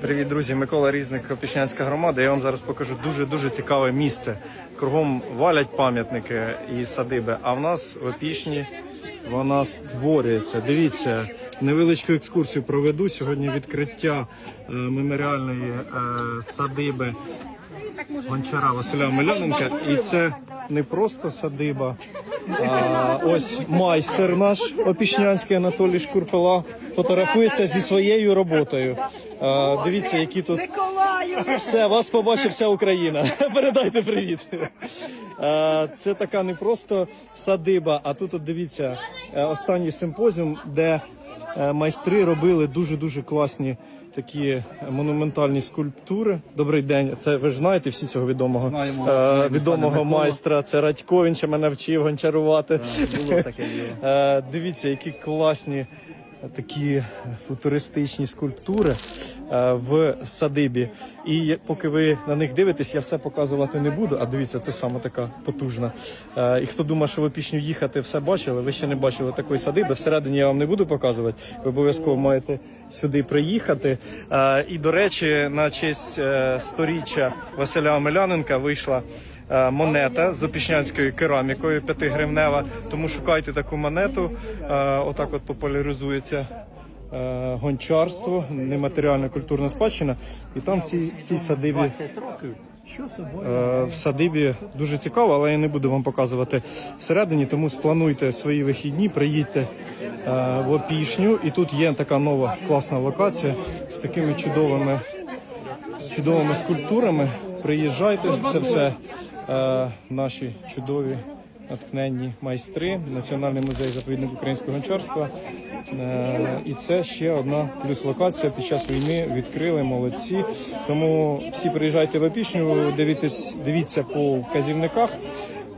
Привіт, друзі! Микола Різник, Опішнянська громада. Я вам зараз покажу дуже дуже цікаве місце. Кругом валять пам'ятники і садиби. А в нас в Опішні вона створюється. Дивіться, невеличку екскурсію проведу. Сьогодні відкриття е, меморіальної е, садиби гончара Василя Миляненка. І це не просто садиба. А, ось майстер наш опішнянський Анатолій Шкурпила фотографується зі своєю роботою. А, дивіться, які тут все, вас побачить вся Україна. Передайте привіт. Е, Це така не просто садиба, а тут от дивіться е, останній симпозіум, де е, майстри робили дуже дуже класні такі монументальні скульптури. Добрий день. Це ви ж знаєте всі цього відомого Знаємо, е, відомого майстра. Це Радько, він ще мене вчив гончарувати. Було таке. Е, Дивіться, які класні такі футуристичні скульптури в садибі. І поки ви на них дивитесь, я все показувати не буду. А дивіться, це саме така потужна. Е, І хто думає, що в опішню їхати, все бачили. Ви ще не бачили такої садиби. Всередині я вам не буду показувати. Ви обов'язково маєте сюди приїхати. Е, І до речі, на честь е, сторіччя Василя Омеляненка вийшла е, монета з опішнянською керамікою 5 гривнева. Тому шукайте таку монету. Е, Отак от популяризується е, гончарство, нематеріальна культурна спадщина. І там в цій, в цій садибі. е, В садибі дуже цікаво, але я не буду вам показувати всередині, тому сплануйте свої вихідні, приїдьте е, в опішню. І тут є така нова класна локація з такими чудовими чудовими скульптурами. Приїжджайте, це все е, наші чудові натхненні майстри, Національний музей заповідник українського гончарства. Е, і це ще одна плюс локація під час війни відкрили молодці. Тому всі приїжджайте в Опішню, дивіться, дивіться по вказівниках.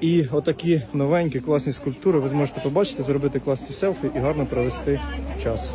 І отакі новенькі класні скульптури ви зможете побачити, зробити класні селфі і гарно провести час.